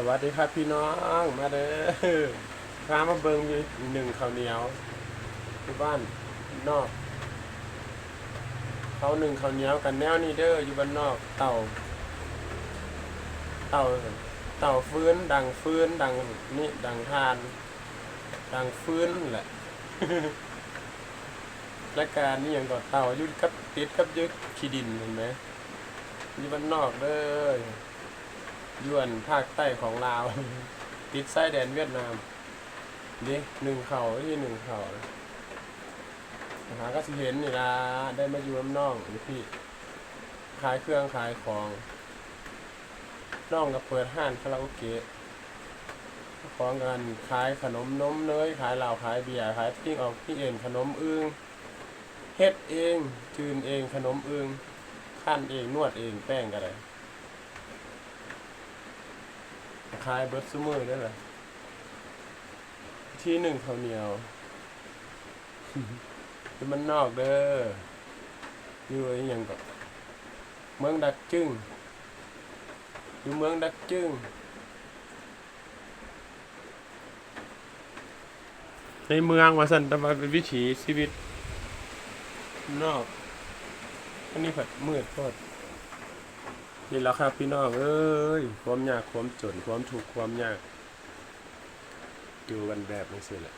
สวัสดีครับพี่น้องมาเด้อพามาเบิงอยู่หนึ่งข้าวเหนียวที่บ้านนอกเขาหนึ่งข้าวเหนียวกันแนวนี้เด้ออยู่บ้านนอกเต่า เต่าเต่าฟื้นดังฟื้นดังนี่ดังทาน ดังฟื้นแหละและการนี่ยังก่อเต่าอยุดกับติดกับยึดขี้ดินเห็นไหมอยู่บ้านนอกเด้อ ยวนภาคใต้ของลาว ติดไส้แดนเวียดนามนี่หนึ่งเข่าที่หนึ่งเข่าหาก็สิเห็นนี่ละได้มาอยู่น้ำน่องพี่ขายเครื่องขายของน่องก็เปิดห้านคาราโอเกะของกันขายขนมนมเนยขายเหล้าขายเบียร์ขายปิ้งออกพี่เอ็นขนมอึงเฮ็ดเองจืนเองขนมอึ้งขั้นเองนวดเองแป้งก็ได้ ขายเบิร์ดซูมือได้เลยที่หนึ่งข้าวเหนียวคือมันนอกเด้ออยู่ไอ้หยังก็เมืองดักจึ้งอยู่เมืองดักจึ้งในเมืองว่าสันแตมาเป็นวิถีชีวิตนอก อันนี้ผัดมืดโคตร นี่แหล้วครับพี่น้องเอ้ยความยากความจนความถูกข์ความยากอยู่กันแบบนี้สิแหละ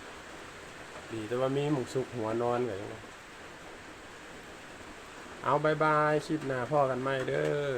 ดีแต่ว่ามีหมูสุกหัวนอนกันยังไงเอาบายบายคลิปหน้าพ่อกันไหมเด้อ